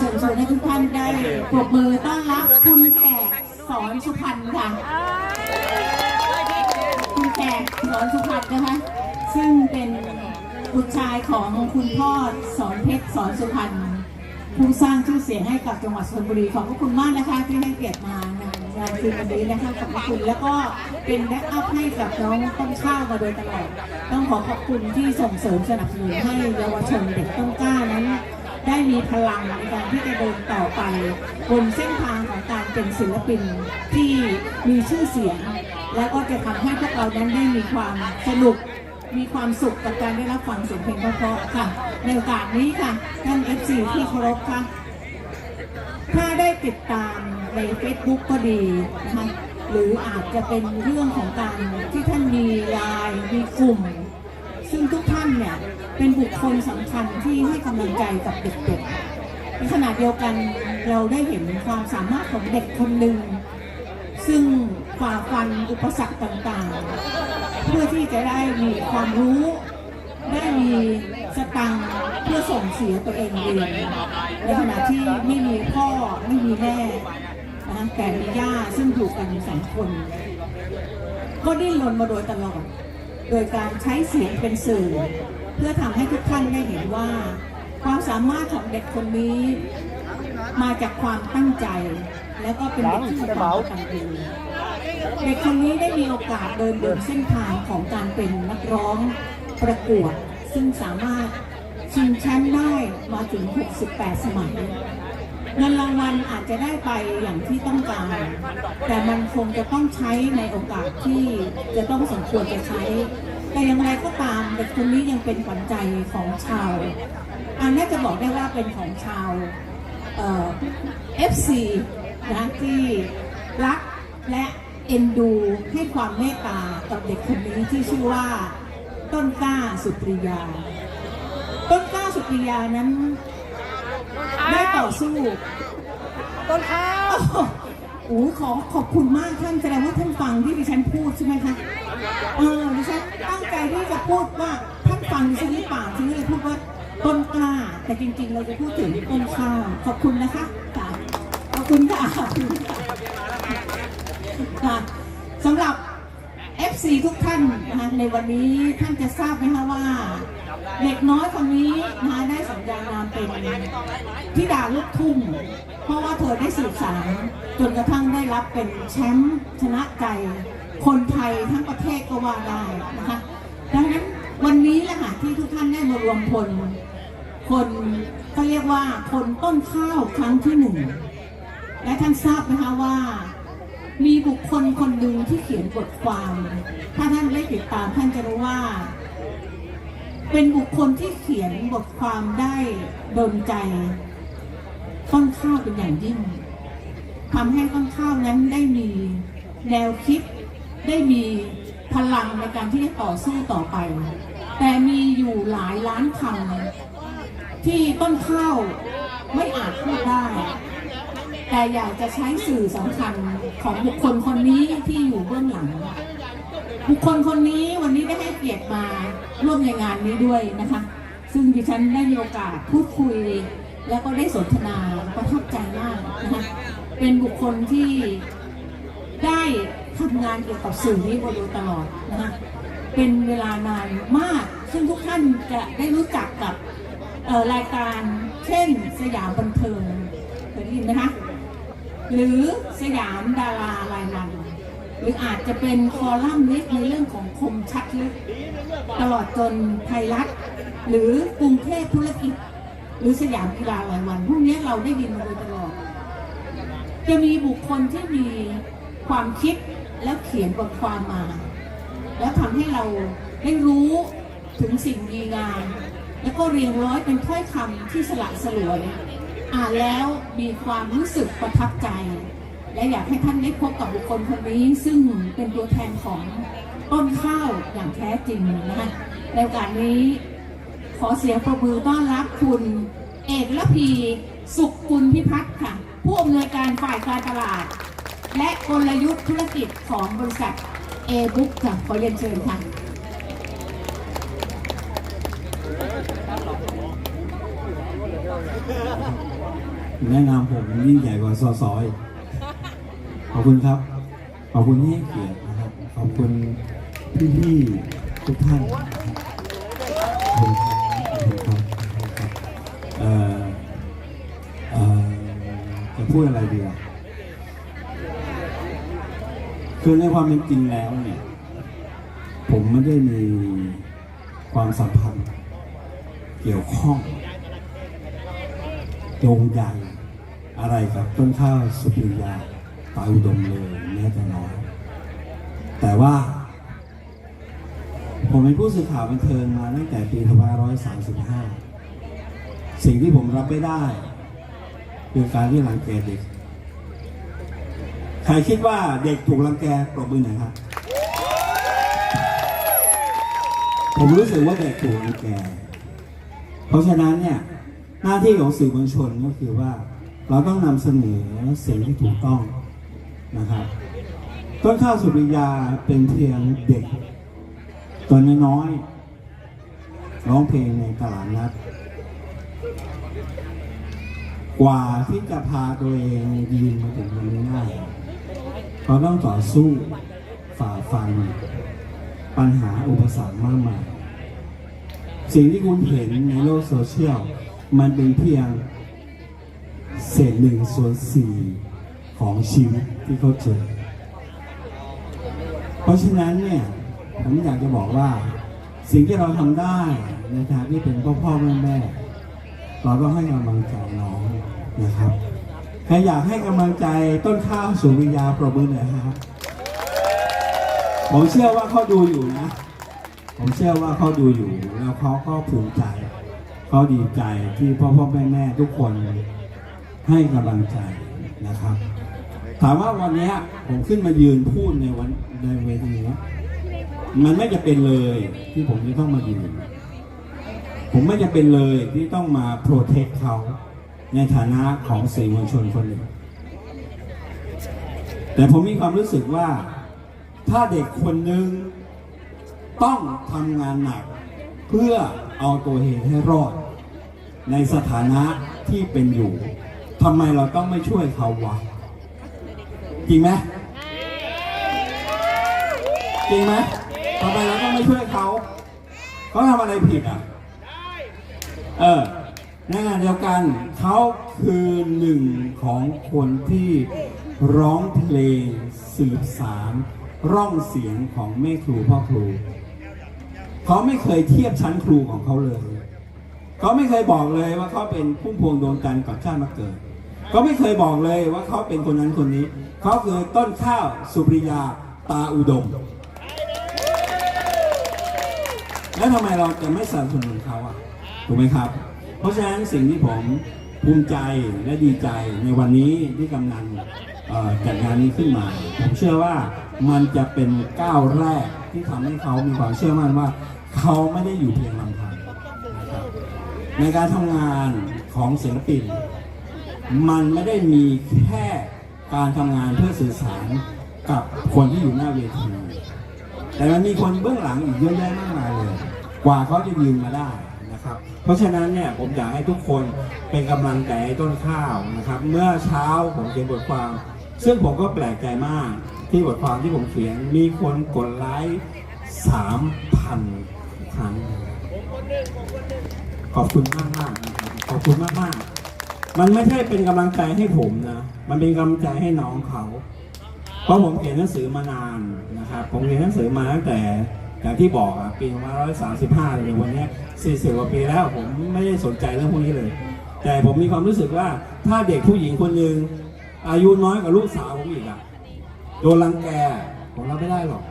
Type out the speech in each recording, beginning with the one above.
เชิญชวนให้ทุกท่านได้ปรบมือต้อนรับคุณแขกสอนสุพรรณค่ะ คุณแขกสอนสุพรรณนะคะ ซึ่งเป็นบุตรชายของคุณพ่อสอนเพชรสอนสุพรรณผู้สร้างชื่อเสียงให้กับจังหวัดชลบุรีขอบพระคุณมากนะคะที่ให้เกียรติมางานงานคืนวันนี้นะคะขอบพระคุณแล้วก็เป็นแบ็กอัพให้กับน้องต้นข้าวมาโดยตลอดต้องขอขอบคุณที่ส่งเสริมสนับสนุนให้เยาวชนเด็กต้นกล้านั้น ได้มีพลังในการที่จะเดินต่อไป บนเส้นทางของการเป็นศิลปินที่มีชื่อเสียง และก็จะทำให้พวกเรานั้นได้มีความสนุกมีความสุขกับการได้รับฟังเสียงเพลงเพราะๆค่ะ ในโอกาสนี้ค่ะท่าน FC ที่เคารพค่ะ ถ้าได้ติดตามใน Facebook ก็ดีนะคะหรืออาจจะเป็นเรื่องของการที่ท่านมีไลน์มีกลุ่ม ทุกท่านเนี่ยเป็นบุคคลสำคัญที่ให้กำลังใจกับเด็กๆในขณะเดียวกันเราได้เห็นความสามารถของเด็กคนหนึ่งซึ่งฝ่าฟันอุปสรรคต่างๆ เพื่อที่จะได้มีความรู้ ได้มีสตังเพื่อส่งเสียตัวเองเรียนในขณะที่ไม่มีพ่อไม่มีแม่นะคะแต่มีย่าซึ่งอยู่กันสองคน ก็ดิ้นรนมาโดยตลอด โดยการใช้เสียงเป็นสื่อ เพื่อทำให้ทุกท่านได้เห็นว่า ความสามารถของเด็กคนนี้ มาจากความตั้งใจ แล้วก็เป็นเด็กที่มีความกตัญญูเด็กคนนี้ได้มีโอกาสเดินบนเส้นทางของการเป็นนักร้องประกวด ซึ่งสามารถชิงแชมป์ได้มาถึง 68 สมัย เงินรางวัลอาจจะได้ไปอย่างที่ต้องการ แต่มันคงจะต้องใช้ในโอกาสที่จะต้องสมควรจะใช้ แต่อย่างไรก็ตามเด็กคนนี้ยังเป็นขวัญใจของชาวอันน่าจะบอกได้ว่าเป็นของชาวเอ่อ FC นะที่รักและเอ็นดูให้ความเมตตากับเด็กคนนี้ที่ชื่อว่าต้นกล้าสุปริยา ต้นกล้าสุปริยานั้น ได้ต่อสู้ต้นข้าวโอ้โหขอขอบคุณมากท่านแสดงว่าท่านฟังที่ดิฉันพูดใช่ไหมคะเออดิฉันตั้งใจที่จะพูดว่าท่านฟังดิฉันหรือเปล่าฉันก็เลยพูดว่าต้นกล้า แต่จริง ๆ เราจะพูดถึงต้นข้าวขอบคุณนะคะค่ะขอบคุณค่ะขอบคุณค่ะค่ะสำหรับ FC ทุกท่านนะคะในวันนี้ท่านจะทราบไหมคะว่า เด็กน้อยคนนี้นะคะได้สัญญานามเป็นธิดาลูกทุ่ง เพราะว่าเธอได้สื่อสารจนกระทั่งได้รับเป็นแชมป์ชนะใจ คนไทยทั้งประเทศก็ว่าได้นะคะ ดังนั้นวันนี้แหละค่ะที่ทุกท่านได้มารวมพล คนก็เรียกว่าคนต้นข้าวครั้งที่หนึ่ง และท่านทราบไหมคะว่ามีบุคคลคนหนึ่งที่เขียนบทความ ถ้าท่านได้ติดตามท่านจะรู้ว่า เป็นบุคคลที่เขียนบทความได้โดนใจ ต้นข้าวเป็นอย่างยิ่งทำให้ต้นข้าวนั้นได้มีแนวคิด ได้มีพลังในการที่จะต่อสู้ต่อไป แต่มีอยู่หลายล้านคำที่ต้นข้าวไม่อาจพูดได้ แต่อยากจะใช้สื่อสำคัญของบุคคลคนนี้ที่อยู่เบื้องหลัง บุคคลคนนี้วันนี้ได้ให้เกียรติมาร่วมในงานนี้ด้วยนะคะ ซึ่งดิฉันได้มีโอกาสพูดคุย แล้วก็ได้สนทนาประทับใจมากนะคะเป็นบุคคลที่ได้ทำงานเกี่ยวกับสื่อนี้มาโดยตลอดนะคะเป็นเวลานานมาก ซึ่งทุกท่านจะได้รู้จักกับรายการเช่นสยามบันเทิงเคยได้ยินไหมคะหรือสยามดารารายวัน หรืออาจจะเป็นคอลัมนิสต์ในเรื่องของคมชัดลึกตลอดจนไทยรัฐ หรือกรุงเทพธุรกิจ หรือสยามกีฬารายวันพวกนี้เราได้ยินมาโดยตลอด จะมีบุคคลที่มีความคิดแล้วเขียนบทความมา แล้วทำให้เราได้รู้ถึงสิ่งดีงามแล้วก็เรียงร้อยเป็นถ้อยคำที่สละสลวย อ่านแล้วมีความรู้สึกประทับใจ และอยากให้ท่านได้พบกับบุคคลคนนี้ ซึ่งเป็นตัวแทนของต้นข้าวอย่างแท้จริงนะคะในโอกาสนี้ขอเสียงประมือต้อนรับคุณเอกละพีสุขกุลพิพัฒน์ค่ะ ผู้อำนวยการฝ่ายการตลาด และกลยุทธ์ธุรกิจของบริษัทเอบุ๊กค่ะขอเรียนเชิญค่ะแนะนำผมยิ่งใหญ่กว่าซอซอย ขอบคุณครับ ขอบคุณที่ให้เกียรตินะครับ ขอบคุณพี่ๆทุกท่านขอบคุณครับขอบคุณครับขอบคุณครับเอ่อเอ่อจะพูดอะไรดีอะคือในความเป็นจริงแล้วเนี่ย ผมไม่ได้มีความสัมพันธ์ เกี่ยวข้องโยงใยอะไรกับต้นข้าวสุริยา ตาอุดมเลยแม้แต่น้อย แต่ว่า ผมเป็นผู้สื่อข่าวบันเทิงมาตั้งแต่ปี2535 สิ่งที่ผมรับไม่ได้ คือการที่รังแกเด็ก ใครคิดว่าเด็กถูกรังแกปรบมือหน่อยครับ ผมรู้สึกว่าเด็กถูกรังแก เพราะฉะนั้นเนี่ยหน้าที่ของสื่อมวลชนก็คือว่า เราต้องนำเสนอสิ่งที่ถูกต้อง นะครับ ต้นข้าวสุริยาเป็นเพียงเด็ก ตัวน้อยๆร้องเพลงในตลาดนัดกว่าที่จะพาตัวเองยืนมาถึงตรงนี้ได้เขาต้องต่อสู้ฝ่าฟัน ปัญหาอุปสรรคมากมาย สิ่งที่คุณเห็นในโลกโซเชียล มันเป็นเพียงเศษหนึ่งส่วนสี่ ของชีวิตที่เขาเจอ เพราะฉะนั้นเนี่ยผมอยากจะบอกว่า สิ่งที่เราทำได้ในทางที่เป็นพ่อพ่อแม่แม่เราต้องให้กำลังใจน้องนะครับใครอยากให้กำลังใจต้นข้าวสุริยาประมือหน่อยครับผมเชื่อว่าเขาดูอยู่นะ ผมเชื่อว่าเขาดูอยู่แล้วเขาก็ภูมิใจเขาดีใจที่พ่อพ่อแม่แม่ทุกคนให้กำลังใจนะครับ ถามว่าวันนี้ผมขึ้นมายืนพูดในวันในเวทีนี้มันไม่จะเป็นเลยที่ผมจะต้องมายืน ผมไม่จะเป็นเลยที่ต้องมาโปรเทคเขาในฐานะของสื่อมวลชนคนหนึ่ง แต่ผมมีความรู้สึกว่าถ้าเด็กคนหนึ่งต้องทำงานหนัก เพื่อเอาตัวเองให้รอด ในสถานะที่เป็นอยู่ทำไมเราต้องไม่ช่วยเขาวะ จริงไหมจริงไหมทำไมเราต้องไม่ช่วยเขาเขาทำอะไรผิดอะเออในงานเดียวกันเขาคือหนึ่งของคนที่ร้องเพลงสืบสารร่องเสียงของแม่ครูพ่อครู เขาไม่เคยเทียบชั้นครูของเขาเลย เขาไม่เคยบอกเลยว่าเขาเป็นพุ่มพวงดวงจันทร์กับชาติมาเกิด เขาไม่เคยบอกเลยว่าเขาเป็นคนนั้นคนนี้ เขาคือต้นข้าวสุปริยาตาอุดม แล้วทำไมเราจะไม่สนับสนุนเขาอะถูกไหมครับ เพราะฉะนั้นสิ่งที่ผมภูมิใจและดีใจในวันนี้ที่กำนันจัดงานนี้ขึ้นมา ผมเชื่อว่ามันจะเป็นก้าวแรกที่ทำให้เขามีความเชื่อมั่นว่า เขาไม่ได้อยู่เพียงลำพังในการทำงานของศิลปิน มันไม่ได้มีแค่การทำงานเพื่อสื่อสารกับคนที่อยู่หน้าเวที แต่มันมีคนเบื้องหลังอีกเยอะแยะมากมายเลย กว่าเขาจะยืนมาได้นะครับ เพราะฉะนั้นเนี่ยผมอยากให้ทุกคนเป็นกำลังใจให้ต้นข้าวนะครับ เมื่อเช้าผมเขียนบทความ ซึ่งผมก็แปลกใจมากที่บทความที่ผมเขียนมีคนกดไลค์สามพันครั้ง ขอบคุณมากมากขอบคุณมากมาก มันไม่ใช่เป็นกำลังใจให้ผมนะ มันเป็นกำลังใจให้น้องเขา เพราะผมเขียนหนังสือมานานนะครับ ผมเขียนหนังสือมาตั้งแต่อย่างที่บอกอะปี2535เลยวันเนี้ย40กว่าปีแล้วผมไม่ได้สนใจเรื่องพวกนี้เลย แต่ผมมีความรู้สึกว่าถ้าเด็กผู้หญิงคนหนึ่งอายุน้อยกว่าลูกสาวผมอีกอะโดนรังแกผมรับไม่ได้หรอก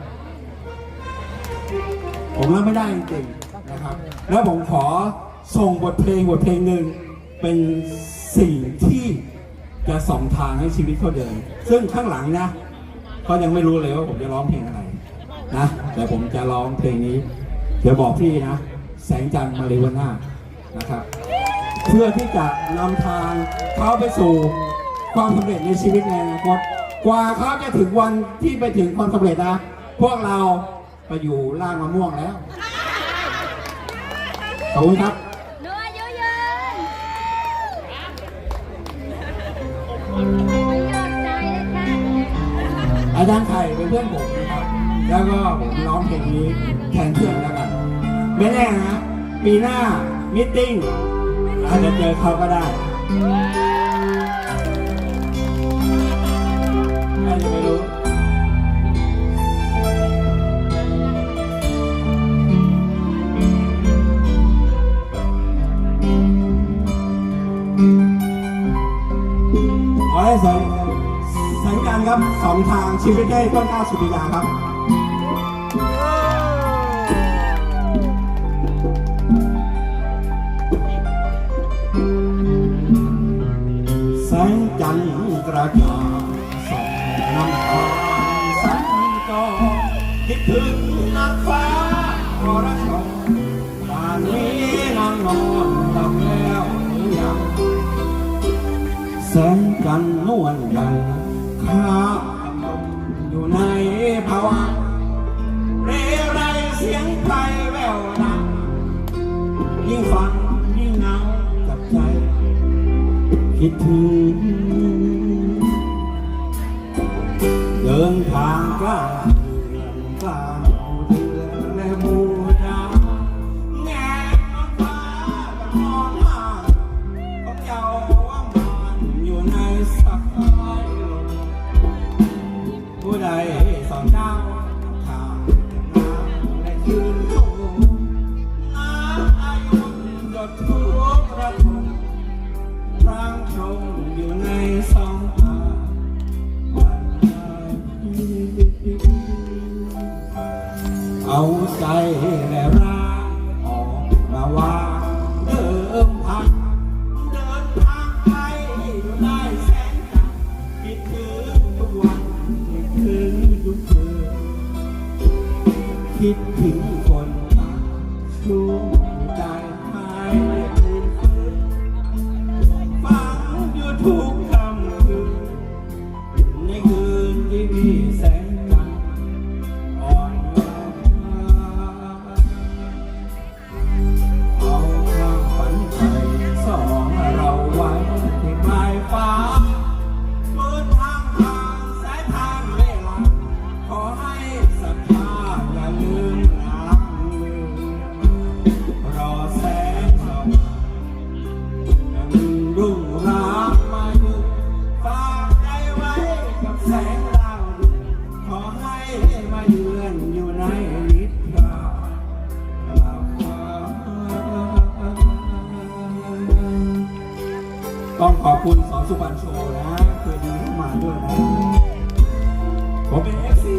ผมรับไม่ได้จริงๆนะครับ แล้วผมขอส่งบทเพลงบทเพลงหนึ่งเป็น สิ่งที่จะส่องทางให้ชีวิตเขาเดิน ซึ่งข้างหลังนะเขายังไม่รู้เลยว่าผมจะร้องเพลงอะไรนะแต่ผมจะร้องเพลงนี้ เดี๋ยวบอกพี่นะ แสงจันทร์มาริวาน่านะครับ เพื่อที่จะนำทางเขาไปสู่ความสำเร็จในชีวิตในอนาคตกว่าเขาจะถึงวันที่ไปถึงความสำเร็จนะ พวกเราไปอยู่ล่างมะม่วงแล้วขอบคุณครับ อาจารย์ไข่เป็นเพื่อนผมนะครับ แล้วก็ผมร้องเพลงนี้แทนเพื่อนแล้วกัน ไม่แน่นะปีหน้ามิทติ้งอาจจะเจอเขาก็ได้ใครจะไม่รู้ขอให้สัญสัญการ ครับสองทางชีวิตได้ต้นกล้าสุริยาครับแสงจันทร์กระจ่างส่องน้ำตาสันจอคิดถึงนางฟ้าวรชนป่านนี้นางนอนหลับแล้วหรือยังแสงจันทร์นวลดั พระอยู่ในภาวะเรไรเสียงไพแววดังยิ่งฟังยิ่งเหงากับใจ คิดถึง สอนเจ้าทางน้ำในคืนทุ่งน้ำอายุหยดทุกระทมร่างทรงอยู่ในสองตาวันใดเอาใจและร่างออกมาว่าเดิมพันเดินทางไปอยู่ได้แสนไกลคิดถึงทุกวัน คิดถึง ต้องขอบคุณสอนสุพรรณโชว์นะเคยดีเข้ามาด้วยนะ ผมเป็นเอฟซี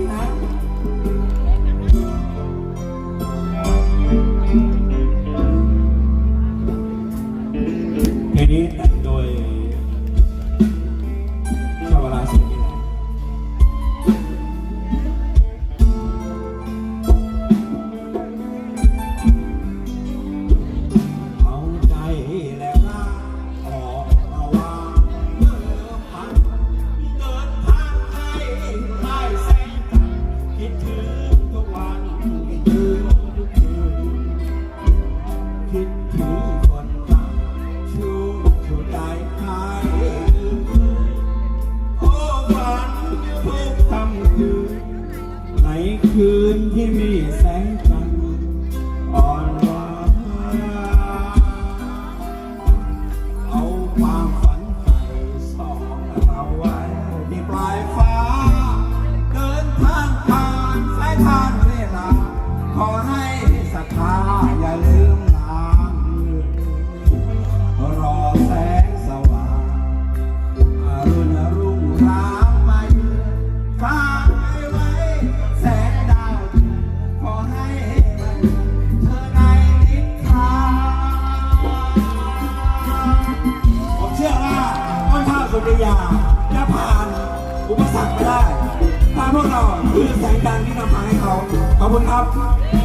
ครับ